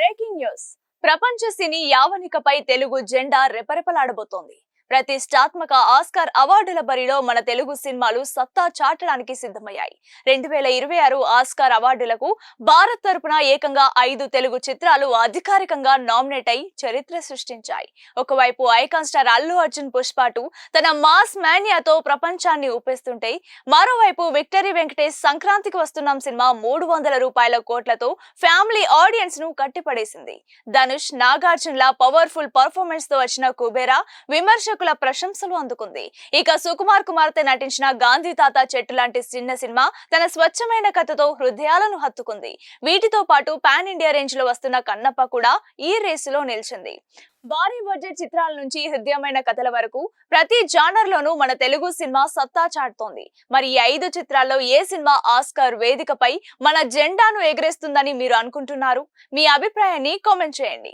Breaking news. ప్రపంచ సినీ యావనికపై తెలుగు జెండా రెపరెపలాడబోతోంది. ప్రతిష్టాత్మక ఆస్కార్ అవార్డుల బరిలో మన తెలుగు సినిమాలు సత్తా చాటడానికి సిద్ధమయ్యాయి. రెండు వేల ఇరవై ఆరు ఆస్కార్ అవార్డులకు భారత్ తరపున ఏకంగా ఐదు తెలుగు చిత్రాలు అధికారికంగా నామినేట్ అయి చరిత్ర సృష్టించాయి. ఒకవైపు ఐకాన్ స్టార్ అల్లు అర్జున్ పుష్పాటు తన మాస్ మానియాతో ప్రపంచాన్ని ఊపేస్తుంటే మరోవైపు విక్టరీ వెంకటేష్ సంక్రాంతికి వస్తున్నాం సినిమా మూడు వందల రూపాయల కోట్లతో ఫ్యామిలీ ఆడియన్స్ను కట్టిపడేసింది. ధనుష్ నాగార్జున్ల పవర్ఫుల్ పర్ఫార్మెన్స్తో వచ్చిన కుబేరా ప్రేక్షకుల ప్రశంసలు అందుకుంది. ఇక సుకుమార్ కుమార్తె నటించిన గాంధీ తాత చెట్టు లాంటి చిన్న సినిమా తన స్వచ్ఛమైన కథతో హృదయాలను హత్తుకుంది. వీటితో పాటు పాన్ ఇండియా రేంజ్లో వస్తున్న కన్నప్ప కూడా ఈ రేసులో నిలిచింది. భారీ బడ్జెట్ చిత్రాల నుంచి హృదయమైన కథల వరకు ప్రతి జానర్ లోనూ మన తెలుగు సినిమా సత్తా చాటుతోంది. మరి ఈ ఐదు చిత్రాల్లో ఏ సినిమా ఆస్కార్ వేదికపై మన జెండాను ఎగరేస్తుందని మీరు అనుకుంటున్నారు? మీ అభిప్రాయాన్ని కామెంట్ చేయండి.